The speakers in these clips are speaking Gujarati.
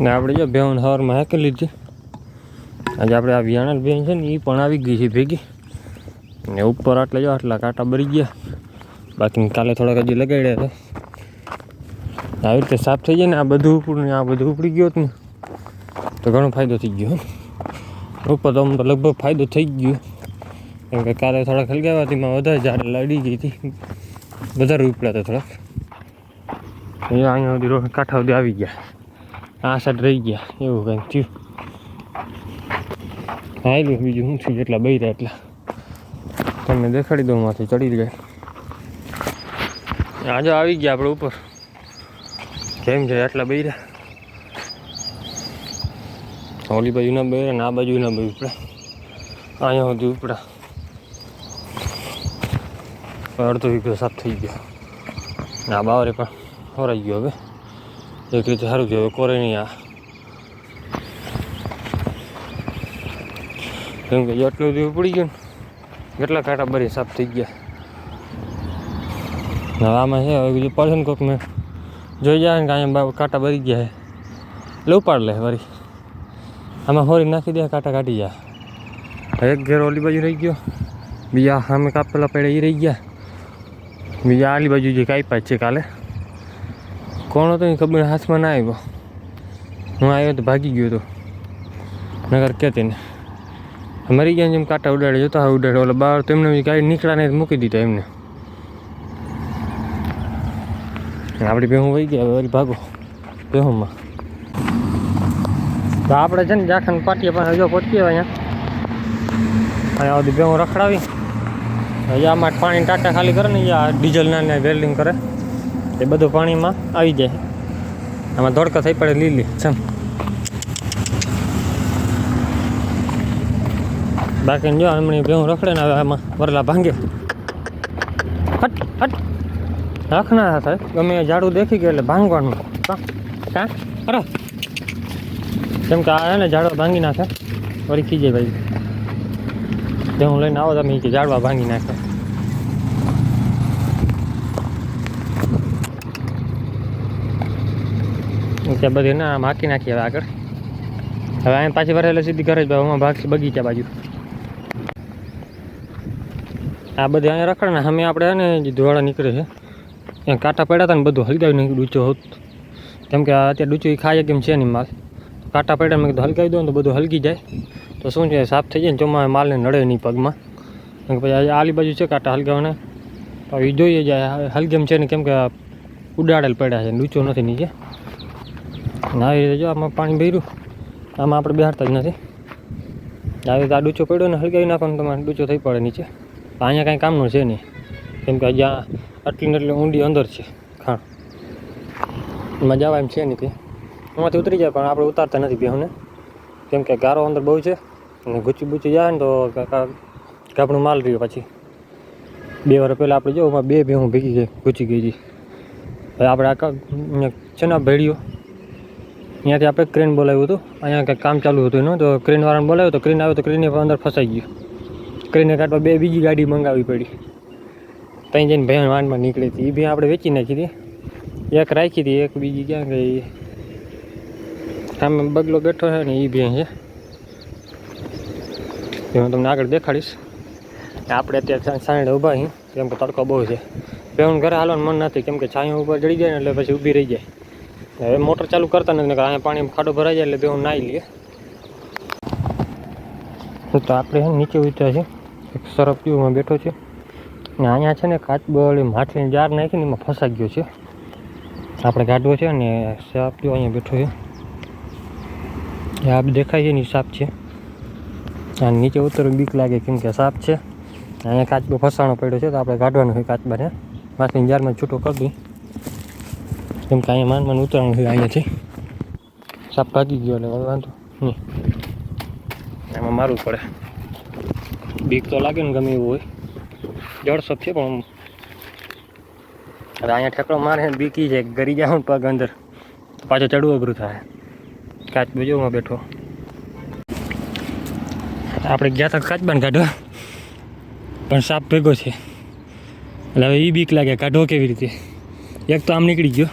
ને આપણે જો બેન હવારમાં હાકી લીધી. આજે આપણે આ વિયાણા બેન છે ને એ પણ આવી ગઈ છે ભેગી. ને ઉપર આટલે જો આટલા કાંટા બરી ગયા. બાકી કાલે થોડાક હજી લગાડ્યા હતા આવી રીતે સાફ થઈ જાય ને, આ બધું ઉપડું આ બધું ઉપડી ગયો હોત ને, તો ઘણો ફાયદો થઈ ગયો. ઉપર તો તો લગભગ ફાયદો થઈ ગયો. કેમ કે કાલે થોડાક એમાં વધારે ઝાડ લડી ગઈ હતી. વધારે ઉપડ્યા હતા થોડાક. અહીંયા સુધી કાંઠા સુધી આવી ગયા. આ સાઈડ રહી ગયા એવું કંઈક થયું હાલ્યું બીજું શું થયું એટલા બૈરા એટલા તમને દેખાડી દઉં માંથી ચડી જાય આજે આવી ગયા આપણે ઉપર કેમ છે આટલા બૈરા ઓલી બાજુના બૈરા ને આ બાજુના બે ઉપડા અહીંયા સુધી ઉપડા અડધો વીઘો સાફ થઈ ગયો ને આ બાવરે પણ હોરાઈ ગયો હવે એક રીતે સારું છે હવે કોરે નહીં આ. કેમ કે એટલું બધું પડી ગયું ને કેટલા કાંટા ભરી સાફ થઈ ગયા. હવે આમાં છે, હવે બીજું પડે ને મેં જોઈ જાય ને કે અહીંયા કાંટા ભરી ગયા છે. એટલે ઉપાડ લે વળી આમાં હોરી નાખી દે કાંટા કાઢી જાય એક ઘેર ઓલી બાજુ રહી ગયો. બીજા સામે કાપેલા પડે એ રહી ગયા. બીજા આલી બાજુ જે કાપ્યા છે કાલે. કોણ હતો એ ખબર હાથમાં ના આવ્યો. હું આવ્યો તો ભાગી ગયો તો. નગર કહેતી ને મરી ગયા જેમ કાંટા ઉડાડે, જોતા હા ઉડાડે. ઓલા બહાર તો એમને ગાડી નીકળ્યા નહીં મૂકી દીધા એમને. આપણી ભેહું વહી ગયા વળી ભાગો. ભેહુંમાં તો આપણે છે ને જાખણ પાટીએ પાસે જો પહોંચીએ અહીંયા. અહીંયા બધી ભેહું રખડાવી. હજી આમાં પાણી ટાટા ખાલી કરે ને આ ડીઝલના ના વેલ્ડિંગ કરે. એ બધું પાણીમાં આવી જાય. આમાં ધોડકા થઈ પડે લીલી. છમ બાકી જો હમણાં ભેહું રખડે ને હવે આમાં વરલા ભાંગે. હટ હટ. રાખના થાય ગમે એ ઝાડું દેખી ગયું એટલે ભાંગવાનું. કાં કાં અરે. કેમ કે આ હે ને ઝાડવા ભાંગી નાખે. વળી ખીજે ભાઈ. ભેહું લઈને આવો તમે ઈ કે ઝાડવા ભાંગી નાખે. ત્યાં બધી ના આમ હાકી નાખી હવે આગળ. હવે અહીંયા પાછી વરેલે સીધી ઘરે જ ભાઈ આમાં ભાગ બગીચા બાજુ. આ બધી અહીંયા રખડે ને અમે આપણે હે ને જે ધોવાળા નીકળે છે. ત્યાં કાંટા પડ્યા હતા ને બધું હલગાવી નાખ્યું ડૂચો હોત. કેમ કે આ અત્યારે ડૂચો એ ખાય કેમ છે નહીં માલ. કાંટા પડ્યા મેં કીધું હલગાવી દો ને તો બધું હલકી જાય. તો શું છે, સાફ થઈ જાય ને ચોમાં માલને નડે નહીં પગમાં. કેમ કે પછી આ આલી બાજુ છે કાંટા હલગાવાના તો એ જોઈએ જાય, હલગેમ છે ને કેમ કે આ ઉડાડેલ પડ્યા છે ડૂચો નથી નીચે. અને આવી રીતે જો આમાં પાણી ભર્યું. આમાં આપણે બેહાડતા જ નથી. આવી રીતે આ ડૂચો પડ્યો ને હલકાવી નાખો ને તમારે, ડૂચો થઈ પડે નીચે. અહીંયા કાંઈ કામનું છે નહીં. કેમ કે જ્યાં આટલી ને એટલી ઊંડી અંદર છે ખાણ. એમાં જવા એમ છે નહીં તે એમાંથી ઉતરી જાય, પણ આપણે ઉતારતા નથી બેહુને. કેમ કે ગારો અંદર બહુ છે, અને ગુચી બુચી જાય ને તો આપણું માલ રહ્યો પછી. બે વાર પહેલાં આપણે જો બે ભેહું ભેગી ગઈ ગુચી ગઈ હતી હવે આપણે આખા છે ને ભેડિયો અહીંયાથી આપણે ક્રેન બોલાવ્યું હતું. અહીંયા કંઈક કામ ચાલુ હતું એનું. તો ક્રેનવાળાને બોલાવ્યું તો ક્રેન આવ્યો તો ક્રેનની અંદર ફસાઈ ગયું. ક્રેનને કાઢવા બે બીજી ગાડી મંગાવવી પડી. ત્યાં જઈને ભાઈ વાંડમાં નીકળી હતી. એ બી આપણે વેચી નાખી હતી. એક રાખી હતી, એક બીજી ક્યાં ગઈ. સામે બગલો બેઠો છે ને એ બી છે. હું તમને આગળ દેખાડીશ. આપણે અત્યારે સાંજે ઊભા છીએ. કેમ કે તડકો બહુ છે. પેવું ઘરે હાલવાનું મન નથી. કેમ કે છાંયો ઉપર ચડી જાય ને એટલે પછી ઊભી રહી જાય. હવે મોટર ચાલુ કરતા નથી અહીંયા પાણી ખાડો ભરાઈ જાય એટલે તેઓ નાહી લઈએ. તો આપણે છે નીચે ઉતર્યા છે એક સરફ પીવામાં બેઠો છે. ને અહીંયા છે ને કાચબળ માછલીની જાર નાખીને એમાં ફસાઈ ગયો છે. આપણે ગાઢવો છે ને સાપ જો અહીંયા બેઠો છે. આપ દેખાય છે ને સાપ છે. આ નીચે ઉતરવું બીક લાગે કેમ કે સાપ છે. અહીંયા કાચબો ફસાણો પડ્યો છે, તો આપણે કાઢવાનો હોય કાચબાને. માછલીની જારમાં છૂટો કરી દઈ કેમ કે અહીંયા માન માન ઉતરાણ છે અહીંયાથી સાપ ભાગી ગયો એટલે વાંધો નહીં. એમાં મારવું પડે. બીક તો લાગે ને ગમે એવું હોય. જળ છે પણ હવે અહીંયા ઠેકડો મારે બીકી છે ગરી જાઉં ને પગ અંદર. પાછો ચડવું અઘરું થાય. કાચ બીજોમાં બેઠો. આપણે ગયા હતા કાચબાને કાઢવા. પણ સાપ ભેગો છે. એટલે હવે એ બીક લાગે કાઢો કેવી રીતે? એક તો આમ નીકળી ગયો.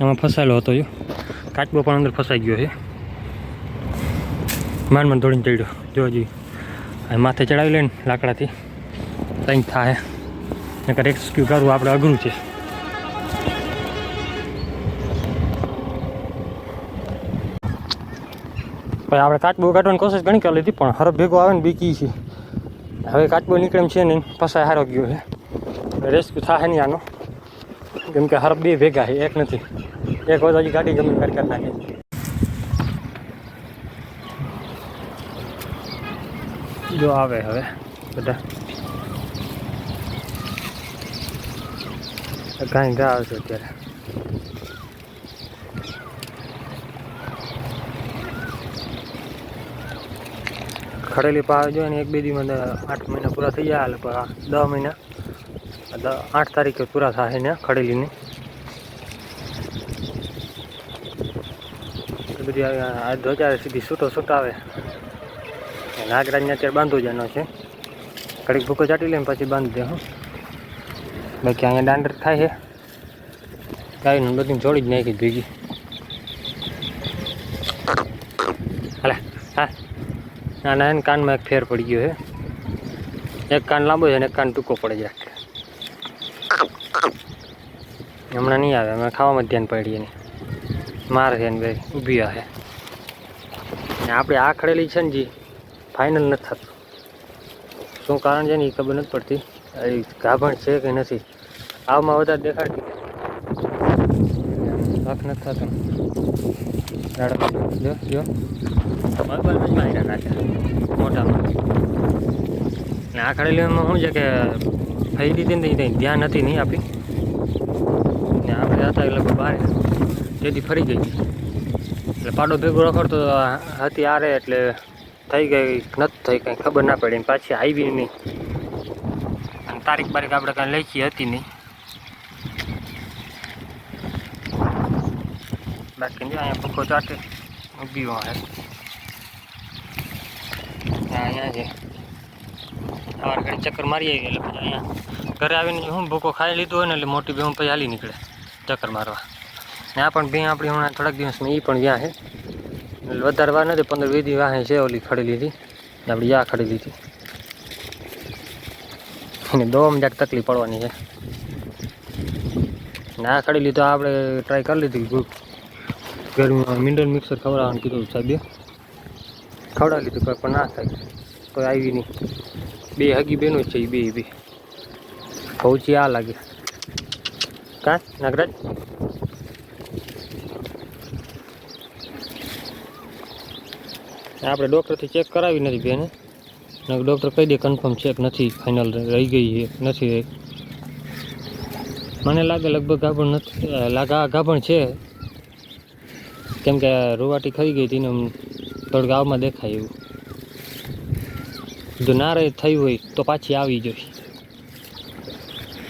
આમાં ફસાયેલો હતો એ કાચબો પણ અંદર ફસાઈ ગયો છે. માંડ માંડ દોડીને ચડ્યો. જો હજી માથે ચડાવી લઈને લાકડાથી કંઈક થાય. નકર રેસ્ક્યુ કરવું આપણે અઘરું છે. પછી આપણે કાચબો કાઢવાની કોશિશ ઘણી કરી લીધી, પણ હરફ ભેગો આવે ને બીકી છે. હવે કાચબો નીકળે છે ને ફસાય હારો ગયો છે. રેસ્ક્યુ થાય નહીં આનો. કેમ કે હર બે ભેગા છે, એક નથી. એક હોય તો ગાડી ગમે કરી નાખે. જો આવે હવે બધા. કાંઈ ગા આવશે અત્યારે. ખડેલી પા જો ને એક બે દીમાં આઠ મહિના પૂરા થઈ ગયા એટલે પા દસ મહિના દ- આઠ તારીખે પૂરા થાય ને ખડેલીની. બધી આ ધ્વજા સીધી છૂટો છૂટ આવે. નાગરાજને અત્યારે બાંધો જવાનો છે. ઘડીક ભૂકો ચાટી લઈને પછી બાંધી દે બાકી અહીંયા દાંડર થાય છે. ગાયનું બધી જોડી જ નાખી ભેગી હાલે, હા. ના ના એને કાનમાં એક ફેર પડી ગયો છે. એક કાન લાંબો છે અને એક કાન ટૂંકો પડે છે હમણાં નહીં આવે, અમે ખાવામાં ધ્યાન પડીએ ને. મારે છે ને બે ઊભી આવે ને આપણે આ છે ને જી ફાઇનલ નથી થતું. શું કારણ છે ને એ ખબર નથી પડતી. એ ગાભણ છે કે નથી? આવમાં વધારે દેખાડતી પાક નથી થતો. જો જો. મોટામાં. ને આ ખડેલીમાં શું છે કે થઈ દીધી ને ત્યાં ધ્યાન હતી નહીં આપી. આપણે હતા એટલે બહાર તેથી ફરી ગઈ. એટલે પાડો ભેગો રખડતો હતી આરે એટલે થઈ ગઈ, નથી થઈ કંઈ ખબર ના પડી. ને પાછી આવી નહીં. અને તારીખ બારીખ આપણે કાંઈ લખી હતી નહીં. બાકી જો અહીંયા પક્કો ચાટે, ઊભી હોય. અહીંયા છે. સવાર ઘડી ચક્કર મારી આવી એટલે પછી અહીંયા ઘરે આવીને હું ભૂકો ખાઈ લીધો હોય ને એટલે મોટી બે પછી હાલી નીકળે. ચક્કર મારવા. ને આ પણ બે આપણી હમણાં થોડાક દિવસમાં એ પણ વ્યા છે. વધારે વાર નથી, પંદર દી વાહે છે, ઓલી ખડી લીધી. ને આપણી યા ખડી લીધી. અને દોમ જાક તકલીફ પડવાની છે. ને આ ખડી લીધો આપણે ટ્રાય કરી લીધી ગરમીમાં મિનરલ મિક્સર ખવડાવવાનું કીધું સાહેબ. ખવડાવી લીધું કોઈ પણ ના થાય. કોઈ આવી નહીં બે હગી બેનો જ છે એ બે બે. પહોંચી આ લાગે. કાં નાગરાજ આપણે ડૉક્ટરથી ચેક કરાવી નથી બેને. ડૉક્ટર કહી દે કન્ફર્મ ચેક નથી ફાઇનલ રહી ગઈ છે, નથી રહી. મને લાગે લગભગ ગાભણ નથી લાગે ગાભણ છે. કેમ કે રૂવાટી ખાઈ ગઈ હતી ને આમ થોડુંક દેખાય એવું. જો ના રહે, થયું હોય તો પાછી આવી જોઈએ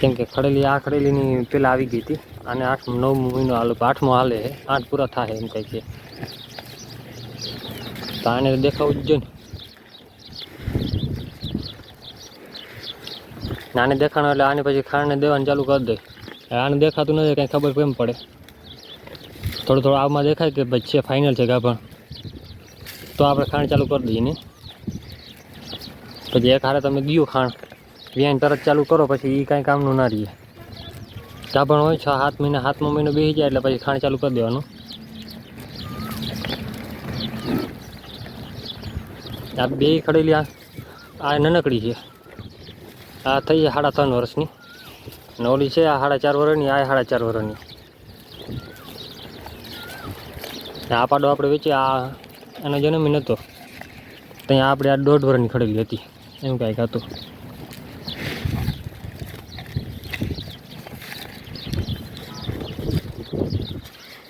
કેમ કે ખડેલી, આ ખડેલીની પહેલાં આવી ગઈ હતી અને આઠ, નવ મહિનો હાલ, આઠમો હાલે આઠ પૂરા થાય એમ કહે છે. તો આને દેખાવું જ જોઈએ ને. આને દેખાણો એટલે આને પછી ખાણને દેવાનું ચાલુ કરી દે. આને દેખાતું નથી, કાંઈ ખબર કેમ પડે. થોડું થોડું આવમાં દેખાય કે ભાઈ છે ફાઇનલ છે ગાભણ તો આપણે ખાણ ચાલુ કરી દઈએ ને. પછી એક હારે તમે ગયું ખાંડ. વ્યાન તરત ચાલુ કરો, પછી એ કાંઈ કામનું ના રહીએ ગાભણ હોય, છ, સાત મહિના સાતમો મહિનો બેસી જાય, એટલે પછી ખાણ ચાલુ કરી દેવાનું. આ બે ખડેલી આ આ નાનકડી છે. આ થઈ છે સાડા ત્રણ વર્ષની. અને ઓલી છે આ સાડા ચાર વર્ષની, આ સાડા ચાર વર્ષની. આ પાડો આપણે વેચી, આ એનો જન્મ નહોતો. ત્યાં આપણે આ દોઢ વર્ષની ખડેલી હતી. એમ કાંઈક હતું.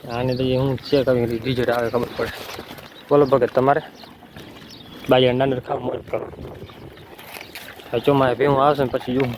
આને તો હું ચેક કરી રિઝલ્ટ આવે ખબર પડે. બોલો ભગત, તમારે? બાજુ અંડા ખાવ મોજ કરો ચોમાસે ભેવું આવશે ને પછી જોઉં